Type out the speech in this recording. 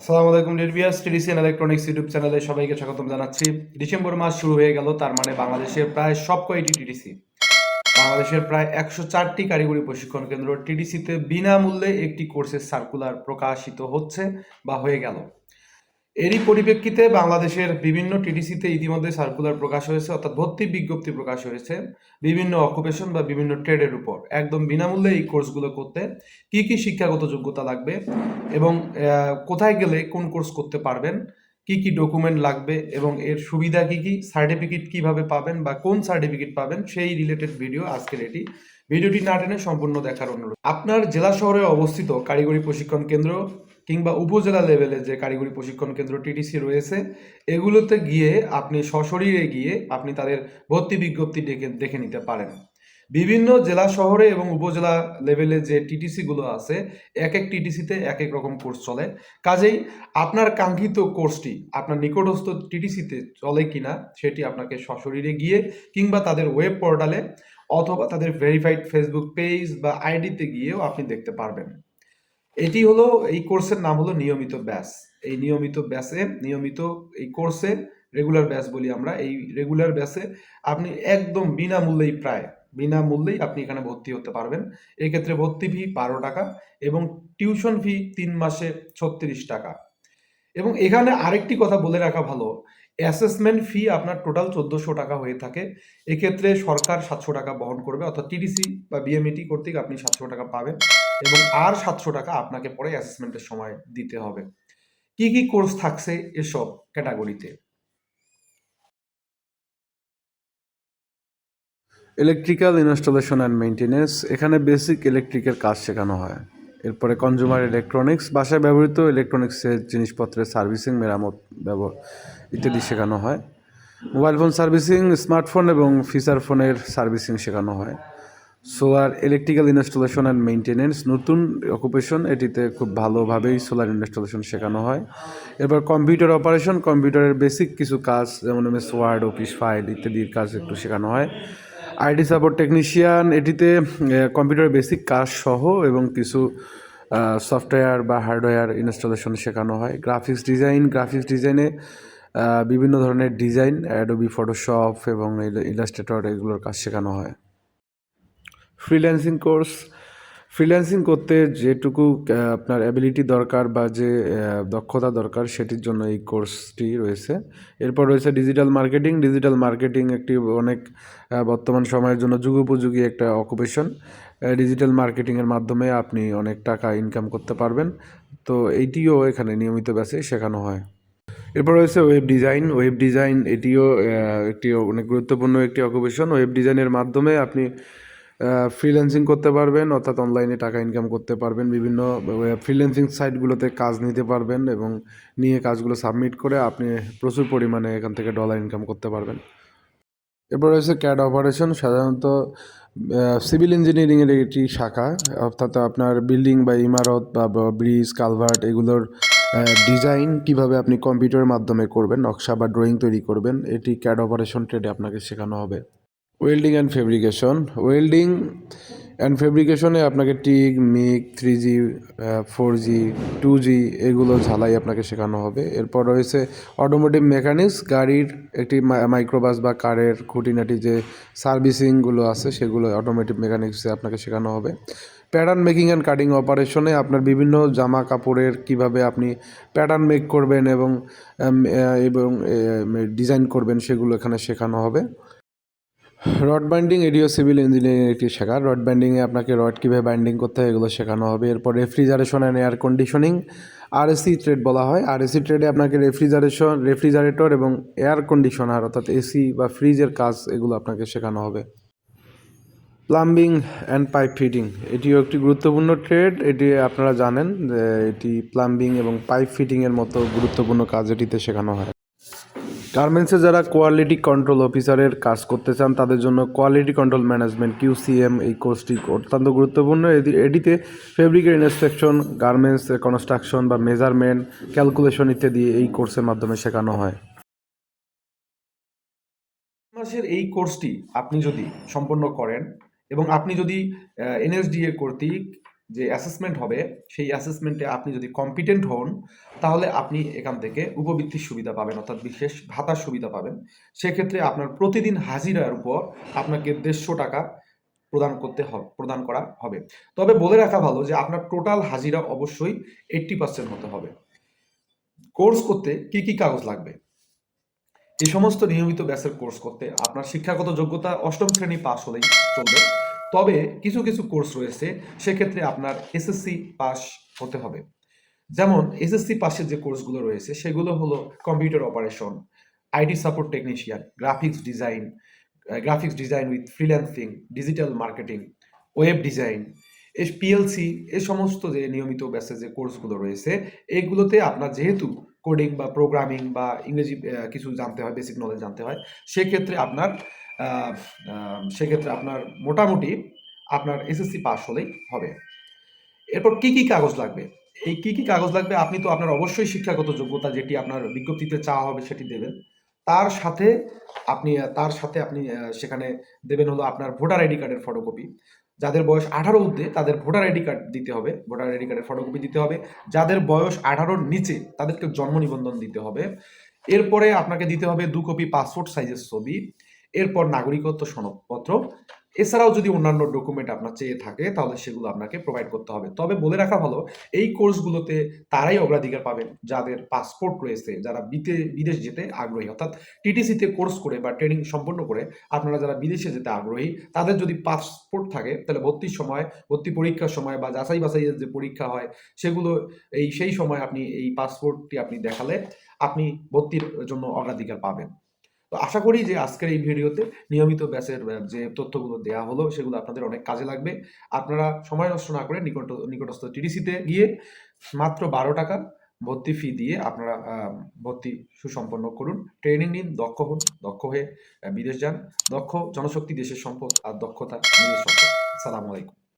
আসসালামু আলাইকুম নির্বিয়াস টিডিসিএন electronics YouTube চ্যানেলে সবাইকে স্বাগতম জানাচ্ছি। ডিসেম্বর মাস শুরু হয়ে গেল, তার মানে বাংলাদেশের প্রায় সব কয়টি টিডিসি বাংলাদেশের প্রায় একশো চারটি কারিগরি প্রশিক্ষণ কেন্দ্র টিডিসিতে বিনামূল্যে একটি কোর্সের সার্কুলার প্রকাশিত হচ্ছে বা হয়ে গেল। এরই পরিপ্রেক্ষিতে বাংলাদেশের বিভিন্ন টিডিসিতে ইতিমধ্যে সার্কুলার প্রকাশ হয়েছে, অর্থাৎ ভর্তি বিজ্ঞপ্তি প্রকাশ হয়েছে বিভিন্ন অকুপেশন বা বিভিন্ন ট্রেডের উপর। একদম বিনামূল্যে এই কোর্সগুলো করতে কি কি শিক্ষাগত যোগ্যতা লাগবে এবং কোথায় গেলে কোন কোর্স করতে পারবেন, কি কি ডকুমেন্ট লাগবে এবং এর সুবিধা কি কি সার্টিফিকেট কীভাবে পাবেন বা কোন সার্টিফিকেট পাবেন সেই রিলেটেড ভিডিও আজকের এটি। ভিডিওটি না টেনে সম্পূর্ণ দেখার অনুরোধ। আপনার জেলা শহরে অবস্থিত কারিগরি প্রশিক্ষণ কেন্দ্র কিংবা উপজেলা লেভেলে যে কারিগরি প্রশিক্ষণ কেন্দ্র, টিটিসি রয়েছে, এগুলোতে গিয়ে আপনি সশরীরে গিয়ে আপনি তাদের ভর্তি বিজ্ঞপ্তি দেখে দেখে নিতে পারেন। বিভিন্ন জেলা শহরে এবং উপজেলা লেভেলে যে টিটিসি গুলো আছে এক এক টিটিসিতে এক এক রকম কোর্স চলে। কাজেই আপনার কাঙ্ক্ষিত কোর্সটি আপনার নিকটস্থ টিটিসিতে চলে কিনা, সেটি আপনাকে সশরীরে গিয়ে কিংবা তাদের ওয়েব পোর্টালে অথবা তাদের ভেরিফাইড ফেসবুক পেজ বা আইডিতে গিয়েও আপনি দেখতে পারবেন। এটি হলো, এই কোর্সের নাম হলো নিয়মিত ব্যাস। এই নিয়মিত ব্যাসে, নিয়মিত এই কোর্সে রেগুলার ব্যাস বলি আমরা, এই রেগুলার ব্যাসে আপনি একদম বিনামূল্যেই প্রায়, বিনামূল্যেই আপনি এখানে ভর্তি হতে পারবেন। এক্ষেত্রে ভর্তি ফি বারো টাকা এবং টিউশন ফি তিন মাসে ছত্রিশ টাকা। এবং এখানে আরেকটি কথা বলে রাখা ভালো অ্যাসেসমেন্ট ফি আপনার টোটাল চোদ্দোশো টাকা হয়ে থাকে। এক্ষেত্রে সরকার সাতশো টাকা বহন করবে, অর্থাৎ টিডিসি বা বিএমইটি কর্তৃক আপনি সাতশো টাকা পাবেন এবং আর সাতশো টাকা আপনাকে পরে অ্যাসেসমেন্টের সময় দিতে হবে। কি কি কোর্স থাকছে এসব ক্যাটাগরিতে? ইলেকট্রিক্যাল ইনস্টলেশন অ্যান্ড মেনটেনেন্স এখানে বেসিক ইলেকট্রিকের কাজ শেখানো হয়। এরপরে কনজিউমার ইলেকট্রনিক্স বাসায় ব্যবহৃত ইলেকট্রনিক্সের জিনিসপত্রের সার্ভিসিং মেরামত, ব্যবহার ইত্যাদি শেখানো হয়। মোবাইল ফোন সার্ভিসিং স্মার্টফোন এবং ফিচার ফোনের সার্ভিসিং শেখানো হয়। Solar electrical installation and maintenance নতুন অকুপেশন এটিতে খুব ভালোভাবেই সোলার ইনস্টলেশন শেখানো হয়। এরপর কম্পিউটার অপারেশন কম্পিউটারের বেসিক কিছু কাজ, যেমন এমএস ওয়ার্ড অফিস ফাইল ইত্যাদির কাজ একটু শেখানো হয়। আইটি সাপোর্ট টেকনিশিয়ান, এটিতে কম্পিউটার বেসিক কাজ সহ এবং কিছু সফটওয়্যার বা হার্ডওয়্যার ইনস্টলেশন শেখানো হয়। গ্রাফিক্স ডিজাইন, গ্রাফিক্স ডিজাইনে বিভিন্ন ধরনের ডিজাইন, অ্যাডোবি, ফটোশপ এবং ইলাস্ট্রেটর এগুলোর কাজ শেখানো হয়। ফ্রিল্যান্সিং কোর্স ফ্রিল্যান্সিং করতে যেটুকু আপনার অ্যাবিলিটি দরকার বা যে দক্ষতা দরকার সেটির জন্য এই কোর্সটি রয়েছে। এরপর রয়েছে ডিজিটাল মার্কেটিং ডিজিটাল মার্কেটিং একটি অনেক বর্তমান সময়ের জন্য যুগোপযোগী একটা অকুপেশন ডিজিটাল মার্কেটিংয়ের মাধ্যমে আপনি অনেক টাকা ইনকাম করতে পারবেন। তো এইটিও এখানে নিয়মিত ব্যাচে শেখানো হয়। এরপর রয়েছে ওয়েব ডিজাইন ওয়েব ডিজাইন এটিও একটি অনেক গুরুত্বপূর্ণ একটি অকুপেশন ওয়েব ডিজাইনের মাধ্যমে আপনি ফ্রিল্যান্সিং করতে পারবেন, অর্থাৎ অনলাইনে টাকা ইনকাম করতে পারবেন, বিভিন্ন ফ্রিল্যান্সিং সাইটগুলোতে কাজ নিতে পারবেন এবং নিয়ে কাজগুলো সাবমিট করে আপনি প্রচুর পরিমাণে এখান থেকে ডলার ইনকাম করতে পারবেন। এরপর রয়েছে ক্যাড অপারেশন সাধারণত সিভিল ইঞ্জিনিয়ারিংয়ের একটি শাখা, অর্থাৎ আপনার বিল্ডিং বা ইমারত বা ব্রিজ কালভার্ট এগুলোর ডিজাইন কীভাবে আপনি কম্পিউটারের মাধ্যমে করবেন, নকশা বা ড্রয়িং তৈরি করবেন, এটি ক্যাড অপারেশন ট্রেডে আপনাকে শেখানো হবে। Welding and fabrication welding and ফেব্রিকেশনে আপনাকে TIG, MIG, three G four G, two G এগুলো ঝালাই আপনাকে শেখানো হবে। এরপর রয়েছে অটোমোটিভ মেকানিক্স গাড়ির একটি মাইক্রোবাস বা কারের খুঁটিনাটি যে সার্ভিসিংগুলো আছে, সেগুলো অটোমেটিভ মেকানিক্সে আপনাকে শেখানো হবে। প্যাটার্ন মেকিং অ্যান্ড কাটিং অপারেশনে আপনার বিভিন্ন জামা কাপড়ের কীভাবে আপনি প্যাটার্ন মেক করবেন এবং এবং ডিজাইন করবেন সেগুলো এখানে শেখানো হবে। রড বাইন্ডিং এডিও সিভিল ইঞ্জিনিয়ারিং একটি শেখা। রড বাইন্ডিংয়ে আপনাকে রড কীভাবে বাইন্ডিং করতে হয় এগুলো শেখানো হবে। এরপর refrigeration and air conditioning RAC trade বলা হয়। আরএসি ট্রেডে আপনাকে রেফ্রিজারেশন রেফ্রিজারেটর এবং এয়ার কন্ডিশনার অর্থাৎ এসি বা ফ্রিজের কাজ এগুলো আপনাকে শেখানো হবে। প্লাম্বিং অ্যান্ড পাইপ ফিটিং এটিও একটি গুরুত্বপূর্ণ ট্রেড এটি আপনারা জানেন যে এটি প্লাম্বিং এবং পাইপ ফিটিংয়ের মতো গুরুত্বপূর্ণ কাজ এটিতে শেখানো হয়। গার্মেন্টসে যারা কোয়ালিটি কন্ট্রোল অফিসারের কাজ করতে চান, তাদের জন্য কোয়ালিটি কন্ট্রোল ম্যানেজমেন্ট কিউসিএম এই কোর্সটি অত্যন্ত গুরুত্বপূর্ণ। এটি- এটিতে ফেব্রিকের ইনস্পেকশন গার্মেন্টস কনস্ট্রাকশন বা মেজারমেন্ট ক্যালকুলেশন ইত্যাদি এই কোর্সের মাধ্যমে শেখানো হয়। মাসের এই কোর্সটি আপনি যদি সম্পন্ন করেন এবং আপনি যদি এনএসডিএ কর্তৃক যে অ্যাসেসমেন্ট হবে, সেই অ্যাসেসমেন্টে আপনি যদি কম্পিটেন্ট হন, তাহলে আপনি এখান থেকে উপবৃত্তির সুবিধা পাবেন, অর্থাৎ বিশেষ ভাতার সুবিধা পাবেন। সেক্ষেত্রে আপনার প্রতিদিন হাজিরার উপর আপনাকে দেড়শো টাকা প্রদান করতে হবে প্রদান করা হবে। তবে বলে রাখা ভালো যে আপনার টোটাল হাজিরা অবশ্যই এইট্টি পার্সেন্ট হতে হবে। কোর্স করতে কি কি কাগজ লাগবে? এই সমস্ত নিয়মিত ব্যাচের কোর্স করতে আপনার শিক্ষাগত যোগ্যতা অষ্টম শ্রেণি পাস হলেই চলবে। তবে কিছু কিছু কোর্স রয়েছে, সেক্ষেত্রে আপনার এসএসসি পাস হতে হবে। যেমন এসএসসি পাশের যে কোর্সগুলো রয়েছে, সেগুলো হলো computer operation IT support technician graphics design graphics design with freelancing digital marketing web design S PLC এ সমস্ত যে নিয়মিত ব্যাচের যে কোর্সগুলো রয়েছে, এগুলোতে আপনার যেহেতু কোডিং বা প্রোগ্রামিং বা ইংরেজি কিছু জানতে হয় বেসিক নলেজ জানতে হয়, সেক্ষেত্রে আপনার সেক্ষেত্রে আপনার মোটামুটি আপনার এসএসসি পাস হলেই হবে। এরপর কি কি কাগজ লাগবে? এই কি কি কাগজ লাগবে? আপনি তো আপনার অবশ্যই শিক্ষাগত যোগ্যতা যেটি আপনার বিজ্ঞপ্তিতে চাওয়া হবে সেটি দেবেন। তার সাথে আপনি, তার সাথে আপনি সেখানে দেবেন হলো আপনার ভোটার আইডি কার্ডের ফটোকপি যাদের বয়স আঠারো ঊর্ধ্বে তাদের ভোটার আইডি কার্ড দিতে হবে, ভোটার আইডি কার্ডের ফটোকপি দিতে হবে। যাদের বয়স আঠারোর নিচে তাদেরকে জন্ম নিবন্ধন দিতে হবে। এরপরে আপনাকে দিতে হবে দু কপি পাসপোর্ট সাইজের ছবি। এরপর নাগরিকত্ব সনদপত্র। এছাড়াও যদি অন্যান্য ডকুমেন্ট আপনার চেয়ে থাকে, তাহলে সেগুলো আপনাকে প্রোভাইড করতে হবে। তবে বলে রাখা ভালো, এই কোর্সগুলোতে তারাই অগ্রাধিকার পাবেন, যাদের পাসপোর্ট রয়েছে, যারা বিতে- বিদেশ যেতে আগ্রহী। অর্থাৎ টিটিসিতে কোর্স করে বা ট্রেনিং সম্পন্ন করে আপনারা যারা বিদেশে যেতে আগ্রহী, তাদের যদি পাসপোর্ট থাকে, তাহলে ভর্তির সময়, ভর্তি পরীক্ষার সময় বা যাচাই বাছাইয়ের যে পরীক্ষা হয়, সেগুলো, এই সেই সময় আপনি এই পাসপোর্টটি আপনি দেখালে আপনি ভর্তির জন্য অগ্রাধিকার পাবেন। তো আশা করি যে আজকের এই ভিডিওতে নিয়মিত ব্যাচের যে তথ্যগুলো দেওয়া হলো, সেগুলো আপনাদের অনেক কাজে লাগবে। আপনারা সময় নষ্ট না করে নিকট, নিকটস্থ টিডিসিতে গিয়ে মাত্র বারো টাকা ভর্তি ফি দিয়ে আপনারা ভর্তি সুসম্পন্ন করুন। ট্রেনিং নিন, দক্ষ হন, দক্ষ হয়ে বিদেশ যান। দক্ষ জনশক্তি দেশের সম্পদ আর দক্ষতা নিজের সম্পদ। সালামু আলাইকুম।